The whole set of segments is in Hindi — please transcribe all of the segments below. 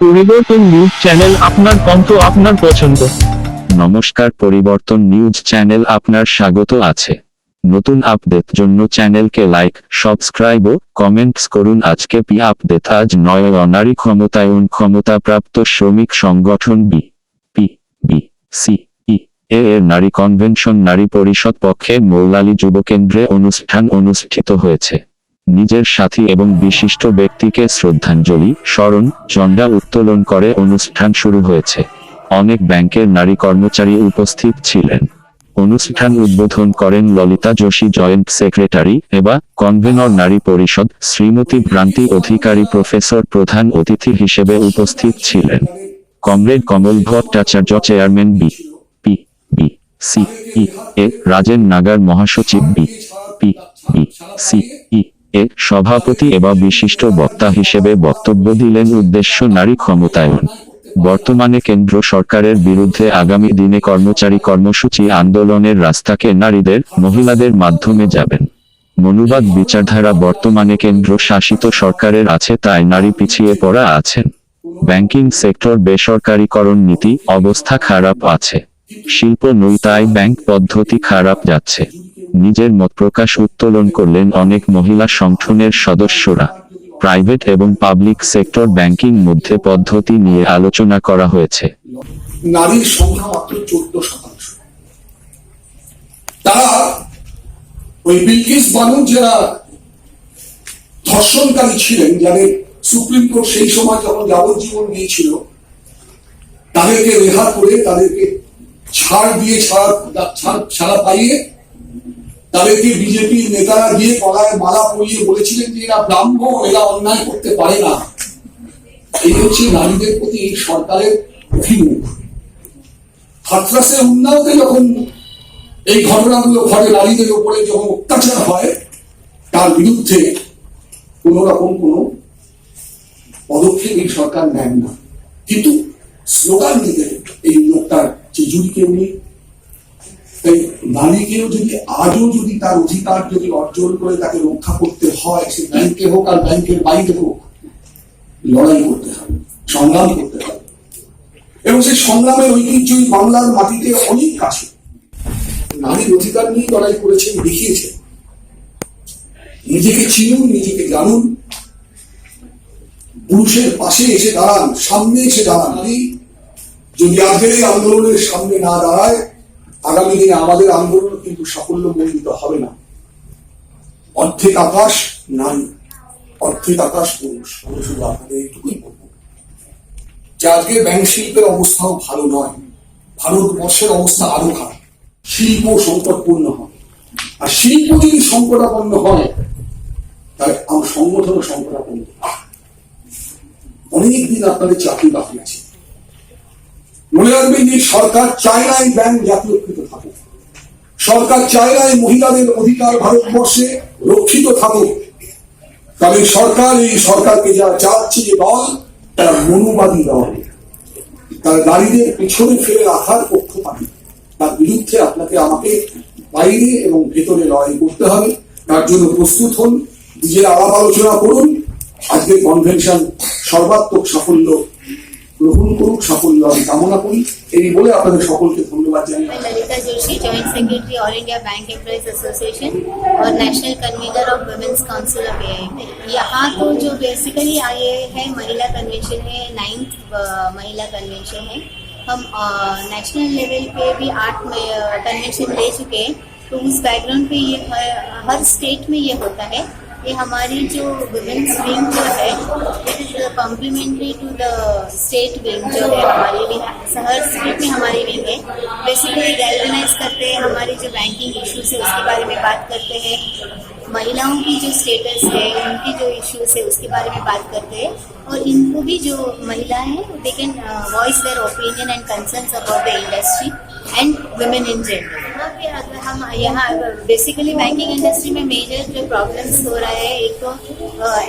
পরিবর্তন নিউজ চ্যানেল আপনার কণ্ঠ আপনার পছন্দ। নমস্কার, পরিবর্তন নিউজ চ্যানেল আপনার স্বাগত আছে। নতুন আপডেট জন্য চ্যানেলকে লাইক, সাবস্ক্রাইব ও কমেন্টস করুন। আজকে পি আপডেট, আজ নয় নারী ক্ষমতায়ন, ক্ষমতাপ্রাপ্ত শ্রমিক সংগঠন B, P, B, C, E, A এর নারী কনভেনশন নারী পরিষদ পক্ষে মৌলালী যুবকেন্দ্রে অনুষ্ঠান অনুষ্ঠিত হয়েছে। নিজের সাথী এবং বিশিষ্ট ব্যক্তিকে শ্রদ্ধাঞ্জলি, স্মরণ চণ্ডা উত্তোলন করে অনুষ্ঠান শুরু হয়েছে। অনেক ব্যাংকের নারী কর্মচারী উপস্থিত ছিলেন। অনুষ্ঠান উদ্বোধন করেন ললিতা যোশী জয়েন্ট সেক্রেটারি এবং কনভেনর নারী পরিষদ শ্রীমতী ভ্রান্তি অধিকারী প্রফেসর প্রধান অতিথি হিসেবে উপস্থিত ছিলেন। Comrade Kamal Bhattacharya chairman B, P, B, C, E, A, Rajen Nagar মহাসচিব B, P, B, C, E A সভাপতি এবং বিশিষ্ট বক্তা হিসেবে বক্তব্য দিলেন উদ্দেশ্য নারী ক্ষমতায়ন। বর্তমানে কেন্দ্র সরকারের বিরুদ্ধে আগামী দিনে কর্মচারী কর্মসূচি আন্দোলনের রাস্তাকে নারীদের, মহিলাদের মাধ্যমে যাবেন। মনুবাদ বিচারধারা বর্তমানে কেন্দ্র শাসিত সরকারের আছে তাই নারী পিছিয়ে পড়া আছেন। ব্যাংকিং সেক্টর, বেসরকারীকরণ নীতি, অবস্থা খারাপ আছে। শিল্প নই তাই ব্যাংক পদ্ধতি খারাপ যাচ্ছে। নিজের মত প্রকাশ উত্তোলন করলেন অনেক মহিলা সংগঠনের সদস্যরা। প্রাইভেট এবং পাবলিক সেক্টর ব্যাংকিং মধ্যে পদ্ধতি নিয়ে আলোচনা করা হয়েছে। নারীর সংখ্যা মাত্র চোদ্দ শতাংশ। তারা ওই বিলকিস বানু যারা ধর্ষণকারী ছিলেন, যাদের সুপ্রিম কোর্ট সেই সময় যখন যাবজ্জীবন দিয়েছিল, তাদেরকে রেহা করে তাদেরকে ছাড় দিয়ে ছাড়া, ছাড় পাইয়ে তাদেরকে বিজেপির নেতারা গিয়ে গলায় মালা পরিয়ে বলেছিলেন যে এরা ব্রাহ্মণ এরা অন্যায় করতে পারে না। এই হচ্ছে নারীদের প্রতি এই সরকারের অভিমুখ। হাতরাসের উন্নয়তে যখন এই ঘটনাগুলো ঘটে, নারীদের উপরে যখন অত্যাচার হয়, তার বিরুদ্ধে কোন রকম কোন পদক্ষেপ এই সরকার নেন না। কিন্তু স্লোগান দিতে এই লোকটার যে জুড়ি কেউ নেই তাই নারীকেও যদি, আজও যদি তার অধিকার যদি অর্জন করে তাকে রক্ষা করতে হয়, সে ব্যাংকে হোক আর ব্যাংকের বাইরে হোক, লড়াই করতে হবে, সংগ্রাম করতে হবে। এবং সেই সংগ্রামের ঐতিহ্যই বাংলার মাটিতে অনেক কাছে। নারীর অধিকার নিয়ে লড়াই করেছেন, দেখিয়েছেন। নিজেকে চিনুন, নিজেকে জানুন। পুরুষের পাশে এসে দাঁড়ান, সামনে এসে দাঁড়ান। নারী যদি আজকের এই আন্দোলনের সামনে না দাঁড়ায়, আগামী দিনে আমাদের আন্দোলন কিন্তু সাফল্য মণ্ডিত হবে না। অর্ধেক আকাশ নারী অর্ধেক আকাশ পুরুষ। আমি শুধু আপনাদের এইটুকুই বলব। যে আজকে ব্যাংক শিল্পের অবস্থাও ভালো নয়, ভারতবর্ষের অবস্থা আরও খারাপ। শিল্প সংকটপূর্ণ হয়। আর শিল্প যদি সংকটাপন্ন হয়, তাহলে আমার সংগঠনও সংকটাপন্ন। অনেক দিন আপনাদের চাকরি বাকি আছে। মনে রাখবেন যে সরকার চায় না এই ব্যাংক জাতীয়কৃত থাকুক। সরকার চায় না এই মহিলাদের অধিকার ভারতবর্ষে রক্ষিত থাকুক। তবে সরকার, এই সরকারকে যারা চাচ্ছে যে দল, তারা মনুবাদী দল। তারা নারীদের পেছনে ফেলে রাখার পক্ষপাতী। তার বিরুদ্ধে আপনাকে আমাকে বাইরে এবং ভেতরে লড়াই করতে হবে। তার জন্য প্রস্তুত হন, নিজের আলাপ আলোচনা করুন। আজকে কনভেনশন সর্বাত্মক সাফল্য গ্রহণ করুক সাফল্য আমি কামনা করি এই বলে আপনাদের সকলকে ধন্যবাদ জানাই मैं Lalita Joshi joint secretary all India bank employees association और national convener of women's council of a यहाँ तो जो बेसिकली ये है महिला कन्वेंशन है नाइन्थ महिला कन्वेंशन है हम नेशनल लेवल पे भी आठ कन्वेंशन ले चुके हैं तो उस बैकग्राउंड पे ये हर, हर स्टेट में ये होता है ये हमारी जो वुमेन्स विंग जो है it is complementary to the state wing जो है हमारी हर स्टेट में हमारी विंग है। बेसिकली गैल्वेनाइज करते हैं, हमारे जो बैंकिंग इश्यूज़ है, उसके बारे में बात करते हैं। महिलाओं की जो स्टेटस है, उनकी जो इश्यूज़ है, उसके बारे में बात करते हैं। और इनको भी जो महिलाएँ हैं they can voice their opinion and concerns about the industry and women in general अगर हम यहाँ बेसिकली बैंकिंग इंडस्ट्री में मेजर जो प्रॉब्लम्स हो रहा है, एक तो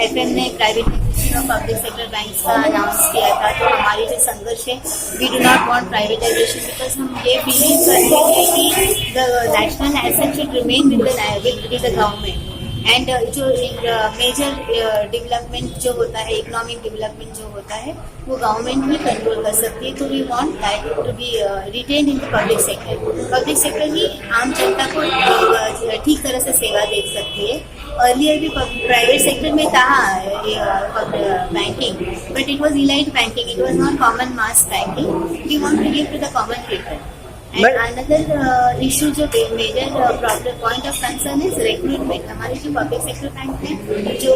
एफ़ ने प्राइवेटाइजेशन पब्लिक सेक्टर बैंक का अनाउंस किया था तो हमारी जो संघर्ष है we do not want privatisation because हम ये बिलीव करते हैं कि the national asset should remain with with the government and जो मेजर डेवलपमेंट जो होता है इकोनॉमिक डेवलपमेंट जो होता है वो गवर्नमेंट भी कंट्रोल कर सकती है तो we want that to be retain in the public sector public sector ही आम जनता को uh, ठीक तरह से सेवा दे सकती है। अर्लियर भी प्राइवेट सेक्टर में था banking but it was elite banking it was not common mass banking we want to give to the common people and But- another issue जो major problem point of concern is recruitment हमारे जो पब्लिक सेक्टर बैंक में जो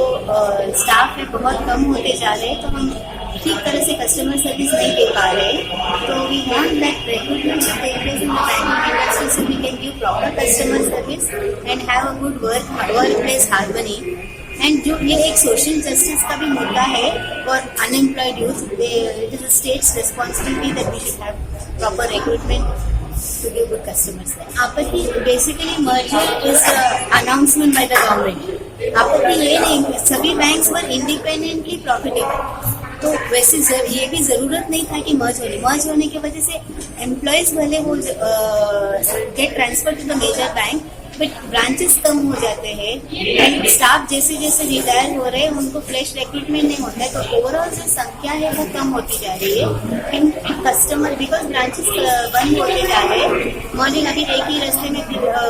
स्टाफ है बहुत कम होते जा रहे हैं तो हम ठीक तरह से कस्टमर सर्विस नहीं दे पा रहे तो we want that recruitment to take place in the banking industry so we can give proper customer service and have a good work work place harmony and जो ये एक सोशल जस्टिस का भी मुद्दा है और unemployed youth it is state's responsibility that we should have proper recruitment to give the customers. आपत्ति basically merger is the announcement by the government. आपत्ति ये नहीं सभी बैंक्स पर इंडिपेंडेंटली प्रॉफिटेबल तो वैसे जर, ये भी ज़रूरत नहीं था कि मर्ज होने मर्ज होने की वजह से एम्प्लॉयज़ भले वो get transfer to the major bank but branches कम हो जाते हैं। एंड स्टाफ जैसे जैसे रिटायर हो रहे हैं, उनको फ्रेश रिक्रूटमेंट नहीं होता है। तो ओवरऑल जो संख्या है, वो कम होती जा रही है। एंड कस्टमर बिकॉज़ ब्रांचेस बंद होते जा रहे हैं मॉर्निंग अभी एक ही रास्ते में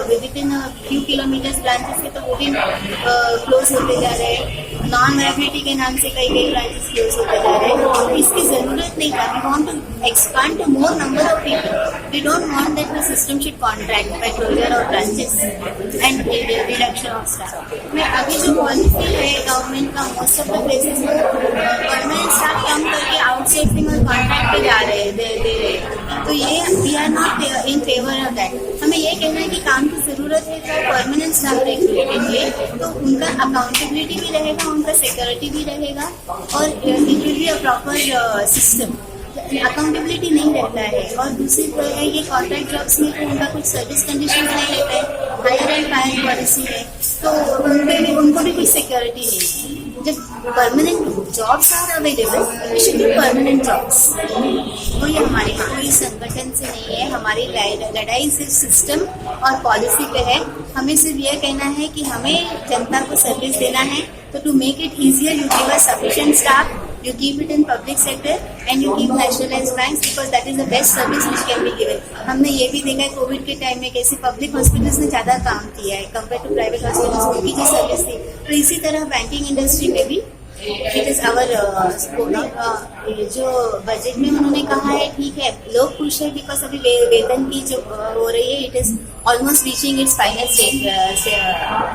within few kilometres branches है तो वो भी क्लोज होते जा रहे हैं। नॉन वायबिलिटी के नाम से कई कई ब्रांचेस क्लोज होते जा रहे हैं। इसकी ज़रूरत नहीं था। We want to expand more number of people we don't want that the system should contract by closure of branches and reduction of staff मैं अभी जो पॉलिसी है गवर्नमेंट का मोस्ट ऑफ़ द प्लेसेस में परमानेंट स्टाफ कम करके आउटसोर्सिंग और कॉन्ट्रैक्ट पे जा रहे दे दे रहे तो ये we are not in favour of that हमें ये कहना है कि काम की ज़रूरत है तो परमानेंट स्टाफ करेंगे तो उनका अकाउंटेबिलिटी भी रहेगा, उनका सिक्योरिटी भी रहेगा, और it will be a proper system accountability नहीं रहता है, और दूसरी तो है ये कॉन्ट्रैक्ट जॉब्स में तो उनका कुछ सर्विस कंडीशन नहीं रहता है। हायर एंड पॉलिसी है तो उनके भी, उनको भी कोई सिक्योरिटी नहीं है। जब permanent jobs are available should be permanent jobs तो ये हमारी कोई संगठन से नहीं है, हमारी लड़ाई सिर्फ़ सिस्टम और पॉलिसी पे है। हमें सिर्फ़ ये कहना है कि हमें जनता को सर्विस देना है तो to make it easier you give a sufficient staff you keep it in public sector and you keep nationalized banks because that is the best service which can be given. हमने ये भी देखा है कोविड के टाइम में कैसे पब्लिक हॉस्पिटल्स ने ज़्यादा काम किया है कंपेयर टू प्राइवेट हॉस्पिटल्स उनकी जो सर्विस थी तो इसी तरह बैंकिंग इंडस्ट्री में भी इट इज़ अवर जो बजट में उन्होंने कहा है ठीक है लोग खुश है बिकॉज़ अभी वेतन की जो uh, हो रही है it is almost reaching its final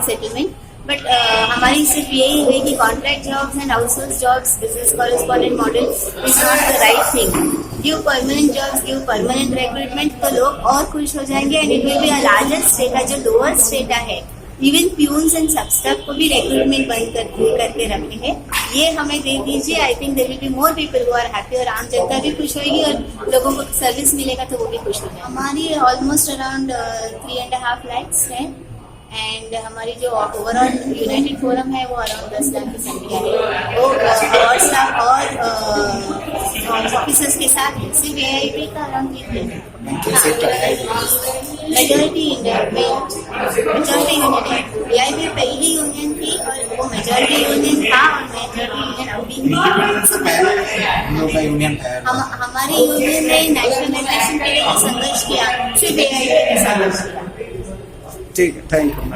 settlement but हमारी सिर्फ़ यही है कि contract jobs and outsource jobs business correspondent model is not the right thing give permanent jobs give permanent recruitment तो लोग और खुश हो जाएँगे and it will be a larger strata जो लोअर स्टेटा है। इवन प्यून्स एंड सबस्टाफ को भी रिक्रूटमेंट बंद कर करके रखे हैं। ये हमें दे दीजिए I think there will be more people who are happy और आम जनता भी खुश होगी और लोगों को सर्विस मिलेगा तो वो भी खुश हो जाएँगे हमारी almost around three and half lakhs है। एंड हमारी जो ओवरऑल यूनाइटेड फोरम है वो अराउंड दस लाख की संख्या है। वो और स्टाफ और ऑफिसर्स के साथ सिर्फ़ ए का अराउंड मेजोरिटी मेजोरिटी यूनियन है ए पहली यूनियन थी और वो मेजोरिटी यूनियन था और मेजोरिटी यूनियन अभी भी। हम हमारी यूनियन ने नेशनलाइजेशन के लिए संघर्ष किया सिर्फ़ ए आई पी के संघर्ष ਠੀਕ ਹੈ ਥੈਂਕ ਯੂ